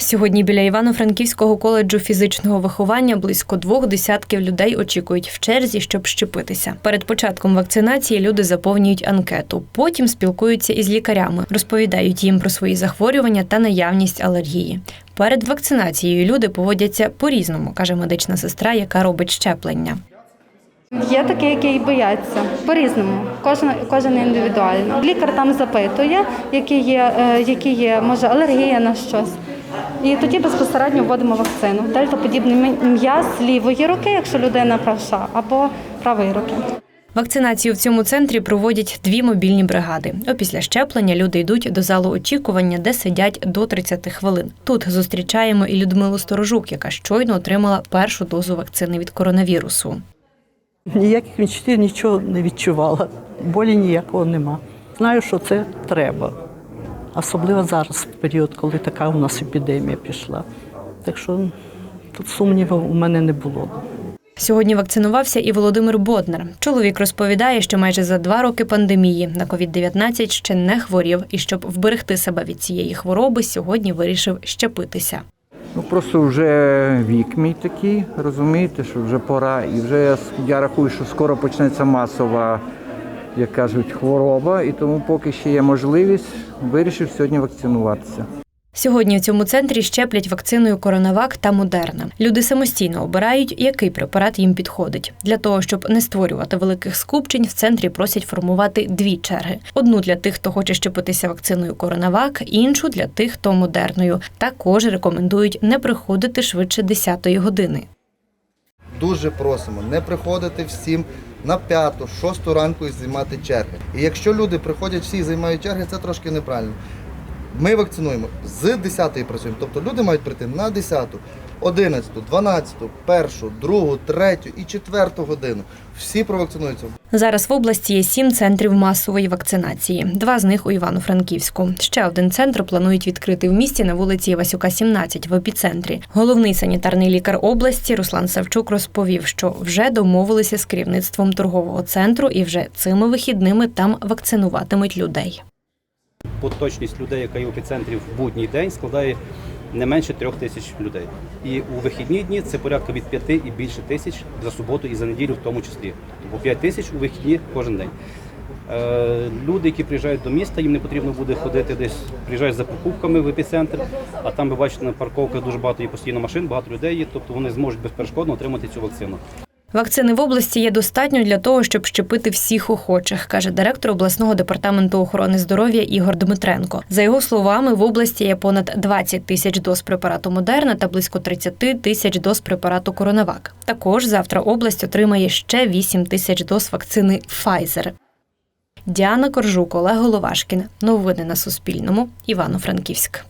Сьогодні біля Івано-Франківського коледжу фізичного виховання близько двох десятків людей очікують в черзі, щоб щепитися. Перед початком вакцинації люди заповнюють анкету. Потім спілкуються із лікарями, розповідають їм про свої захворювання та наявність алергії. Перед вакцинацією люди поводяться по-різному, каже медична сестра, яка робить щеплення. Є такі, які бояться по-різному, кожен, кожен індивідуально. Лікар там запитує, які є, е, які є може алергія на щось. І тоді безпосередньо вводимо вакцину. Дельтоподібний м'яз лівої руки, якщо людина правша, або правої руки. Вакцинацію в цьому центрі проводять дві мобільні бригади. Опісля щеплення люди йдуть до залу очікування, де сидять до 30 хвилин. Тут зустрічаємо і Людмилу Сторожук, яка щойно отримала першу дозу вакцини від коронавірусу. Ніяких відчуттів нічого не відчувала. Болі ніякого нема. Знаю, що це треба. Особливо зараз, в період, коли така у нас епідемія пішла. Так що тут сумнівів у мене не було. Сьогодні вакцинувався і Володимир Боднар. Чоловік розповідає, що майже за два роки пандемії на COVID-19 ще не хворів, і щоб вберегти себе від цієї хвороби, сьогодні вирішив щепитися. Ну просто вже вік мій такий, розумієте, що вже пора. І вже я, я рахую, що скоро почнеться масова, як кажуть, хвороба, і тому поки ще є можливість, вирішив сьогодні вакцинуватися. Сьогодні в цьому центрі щеплять вакциною Коронавак та Модерна. Люди самостійно обирають, який препарат їм підходить. Для того щоб не створювати великих скупчень, в центрі просять формувати дві черги: одну для тих, хто хоче щепитися вакциною Коронавак, іншу для тих, хто модерною. Також рекомендують не приходити швидше 10-ї години. Дуже просимо не приходити всім на п'яту, шосту ранку і займати черги. І якщо люди приходять всі і займають черги, це трошки неправильно. Ми вакцинуємо з 10-ї працюємо. Тобто люди мають прийти на 10-ту, 11-ту, 12-ту, 1-шу, 2-гу, 3-ю і 4-ту годину. Всі провакцинуються. Зараз в області є сім центрів масової вакцинації. Два з них у Івано-Франківську. Ще один центр планують відкрити в місті на вулиці Івасюка, 17, в епіцентрі. Головний санітарний лікар області Руслан Савчук розповів, що вже домовилися з керівництвом торгового центру і вже цими вихідними там вакцинуватимуть людей. поточність людей, яка є в епіцентрі в будній день, складає не менше трьох тисяч людей. І у вихідні дні це порядка від п'яти і більше тисяч за суботу і за неділю в тому числі. Тобто п'ять тисяч у вихідні кожен день. Е, Люди, які приїжджають до міста, їм не потрібно буде ходити десь, приїжджають за покупками в епіцентр, а там ви бачите на парковках дуже багато є постійно машин, багато людей є, тобто вони зможуть безперешкодно отримати цю вакцину. Вакцини в області є достатньо для того, щоб щепити всіх охочих, каже директор обласного департаменту охорони здоров'я Ігор Дмитренко. За його словами, в області є понад 20 тисяч доз препарату Модерна та близько 30 тисяч доз препарату Коронавак. Також завтра область отримає ще 8 тисяч доз вакцини Pfizer. Діана Коржук, Олег Головашкін. Новини на Суспільному. Івано-Франківськ.